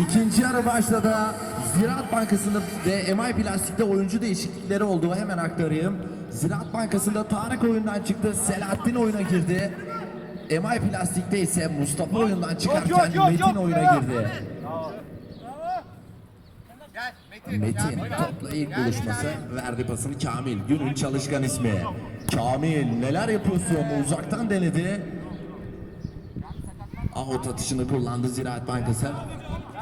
İkinci yarı başladı. Ziraat Bankası'nda ve MI Plastik'te oyuncu değişiklikleri oldu. Hemen aktarayım. Ziraat Bankası'nda Tarık oyundan çıktı. Selahattin oyuna girdi. MI Plastik'te ise Mustafa oyundan çıkarken yok, yok, Metin yok, oyuna yok. girdi. Metin. Metin topla ilk buluşması verdi pasını Kamil. Günün çalışkan ismi. Kamil neler yapıyorsun? Uzaktan denedi. Out atışını kullandı Ziraat Bankası.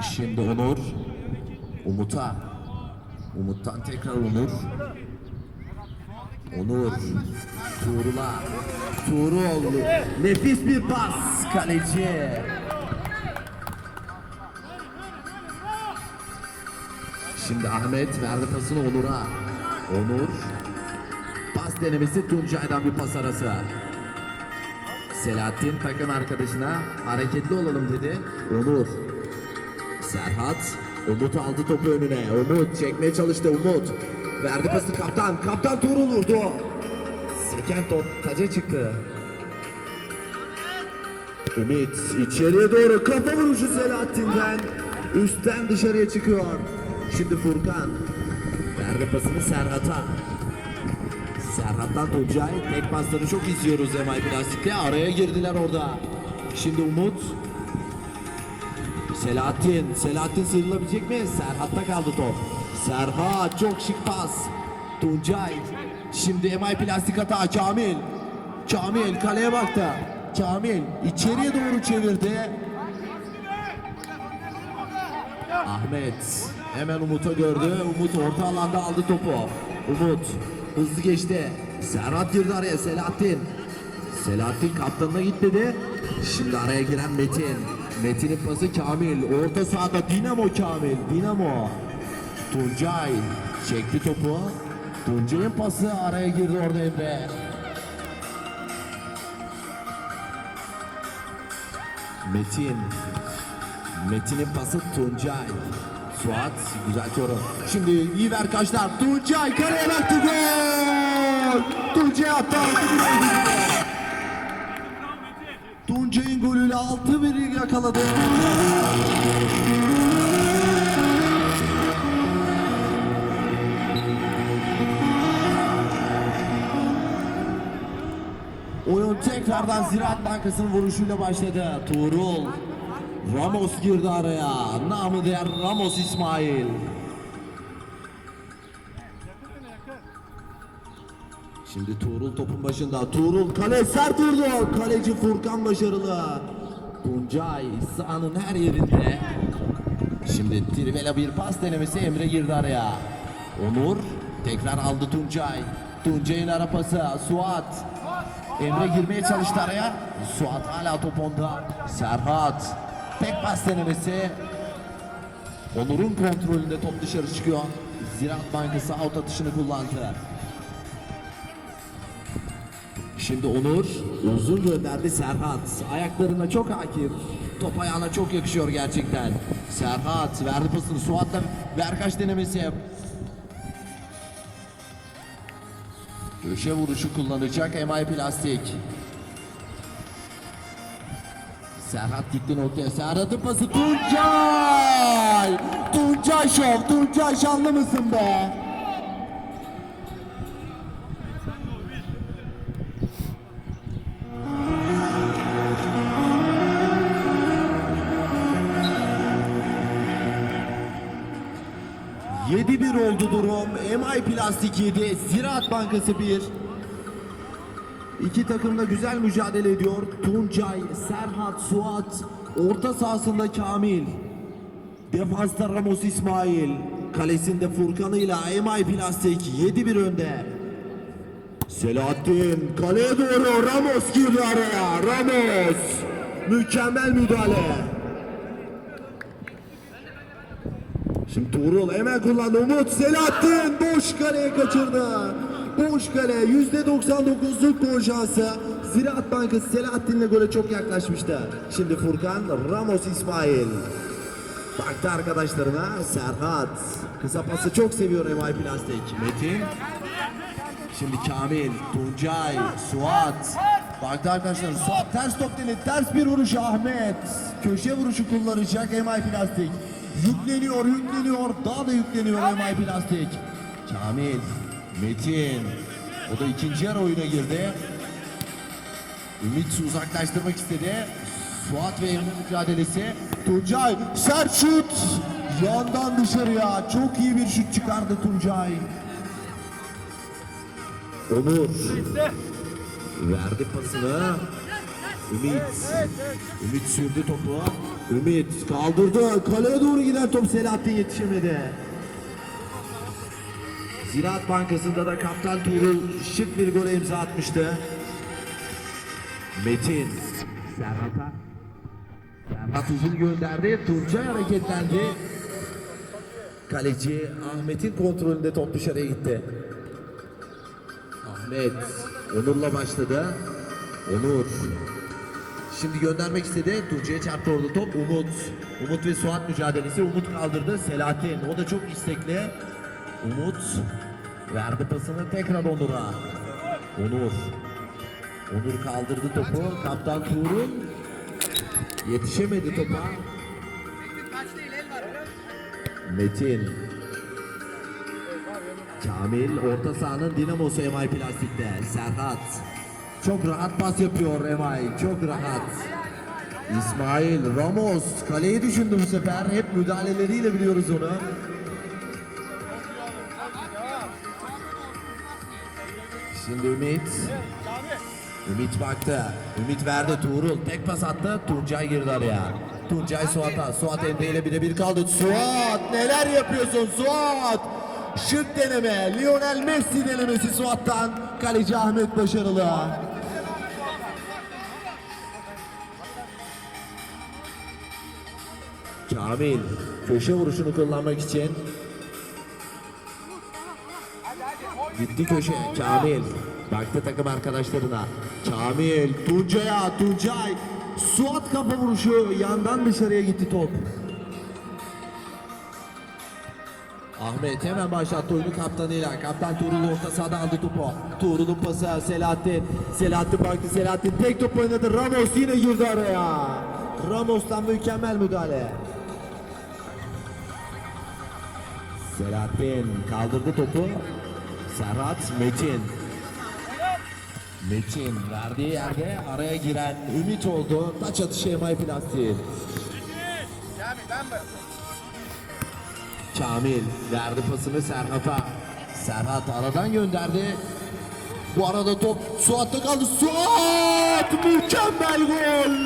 Şimdi Onur. Umut'a. Umut'tan tekrar Onur. Onur. Tuğrul'a. Tuğrul. Nefis bir pas. Kaleci. Şimdi Ahmet verdi pasını Onur'a. Onur. Pas denemesi Tuncay'dan bir pas arası. Selahattin takım arkadaşına hareketli olalım dedi. Onur. Serhat. Umut aldı topu önüne. Umut çekmeye çalıştı Umut. Verdi pası kaptan. Kaptan Tuğrul vurdu. Seken top taca çıktı. Ümit içeriye doğru kafa vuruşu Selahattin'den. Üstten dışarıya çıkıyor. Şimdi Furkan. Verdi pasını Serhat'a. Serhat'tan Tuncay. Tek pasları çok izliyoruz MI Plastik'te. Araya girdiler orada. Şimdi Umut. Selahattin. Selahattin sıyrılabilecek mi? Serhat'ta kaldı top. Serhat çok şık pas. Tuncay. Şimdi MI Plastik hata. Kamil. Kamil kaleye baktı. Kamil içeriye doğru çevirdi. Ahmet hemen Umut'u gördü. Umut orta alanda aldı topu. Umut hızlı geçti. Serhat girdi araya Selahattin. Selahattin kaptanına git dedi. Şimdi araya giren Metin. Metin'in pası Kamil. Orta sahada Dinamo Kamil. Dinamo. Tuncay çekti topu. Tuncay'ın pası araya girdi orada Emre. Metin. Metin'in pası Tuncay. Suat güzel koru. Şimdi iyi ver kaçlar. Tuncay kaleye baktı gol. Tuncay attı 6-1 Tuncay'ın golüyle 6-1 yakaladı. Oyun tekrardan Ziraat Bankası'nın vuruşuyla başladı. Tuğrul. Ramos girdi araya. Namı değer Ramos İsmail. Şimdi Tuğrul topun başında. Tuğrul kale sert vurdu. Kaleci Furkan başarılı. Tuncay sahanın her yerinde. Şimdi Trivela bir pas denemesi Emre girdi araya. Onur tekrar aldı Tuncay. Tuncay'ın ara pası. Suat. Emre girmeye çalıştı araya. Suat hala top onda. Serhat. Tek pas denemesi. Onur'un kontrolünde top dışarı çıkıyor. Ziraat Bankası out atışını kullandı. Şimdi Onur uzun gönderdi Serhat. Ayaklarına çok hakim. Top ayağına çok yakışıyor gerçekten. Serhat verdi pasını Suat'la Berkaç denemesi. Köşe vuruşu kullanacak MI Plastik. Serhat gitti noktaya. Serhat'ın pası Tuncay! Tuncay şov! Tuncay şanlı mısın be? Yedi bir oldu durum. MI Plastik 7, Ziraat Bankası 1. İki takım da güzel mücadele ediyor. Tuncay, Serhat, Suat, orta sahasında Kamil. Defansta Ramos İsmail. Kalesinde Furkan'ıyla MI Plastik 7-1 önde. Selahattin kaleye doğru Ramos girdi araya. Ramos. Mükemmel müdahale. Şimdi Tuğrul hemen kullandı. Umut Selahattin boş kaleye kaçırdı. Boş kale %99'luk gol şansı. Ziraat Bankası Selahattin'le gole çok yaklaşmıştı. Şimdi Furkan Ramos İsmail. Baktı arkadaşlarına Serhat. Kısa pası çok seviyor MI Plastik. Metin. Şimdi Kamil, Tuncay, Suat. Baktı arkadaşlar Suat ters top denedi. Ters bir vuruş Ahmet. Köşe vuruşu kullanacak MI Plastik. Yükleniyor, yükleniyor. Daha da yükleniyor Emay Plastik. Kamil, Metin. O da ikinci yarı oyuna girdi. Ümit uzaklaştırmak istedi. Suat ve Emre mücadelesi. Tuncay sert şut. Yandan dışarıya. Çok iyi bir şut çıkardı Tuncay. Onur. Verdi pasını. Ümit. Ümit sürdü topu. Ümit kaldırdı. Kaleye doğru giden top Selahattin yetişemedi. Ziraat Bankası'nda da kaptan Tuğrul şık bir gole imza atmıştı. Metin. Serhat'a. Serhat uzun gönderdi. Tuncay hareketlendi. Kaleci Ahmet'in kontrolünde top dışarıya gitti. Ahmet Onur'la başladı. Onur. Şimdi göndermek istedi. Tuncay'a çarptı orada top. Umut. Umut ve Suat mücadelesi. Umut kaldırdı. Selahattin. O da çok istekli. Umut verdi pasını tekrar Onur'a. Onur. Onur kaldırdı topu. Kaptan Tuğrul yetişemedi topa. Metin. Kamil orta sahanın dinamosu Emay Plastik'te. Serhat. Çok rahat pas yapıyor Emay. Çok rahat. İsmail Ramos kaleyi düşündü bu sefer. Hep müdahaleleriyle biliyoruz onu. Şimdi Ümit. Ümit baktı. Ümit verdi Tuğrul. Tek pas attı. Tuncay girdi araya. Tuncay Suat'a. Suat Emre ile birebir kaldı. Suat neler yapıyorsun Suat? Şık deneme. Lionel Messi denemesi Suat'tan. Kaleci Ahmet başarılı. Kamil köşe vuruşunu kullanmak için Gitti köşe Kamil. Baktı takım arkadaşlarına. Kamil Tuncay'a Tuncay. Suat kafa vuruşu yandan dışarıya gitti top. Ahmet hemen başlattı oyunu kaptanıyla. Kaptan Tuğrul orta sahada aldı topu. Tuğrul'un pası Selahattin. Selahattin baktı Selahattin tek top oynadı. Ramos yine girdi araya. Ramos'tan mükemmel müdahale. Selahattin kaldırdı topu. Serhat Metin. Metin verdiği yerde araya giren Ümit oldu. Taç atışı Emay Plastik. Kamil verdi pasını Serhat'a. Serhat aradan gönderdi. Bu arada top Suat'ta kaldı. Suat mükemmel gol.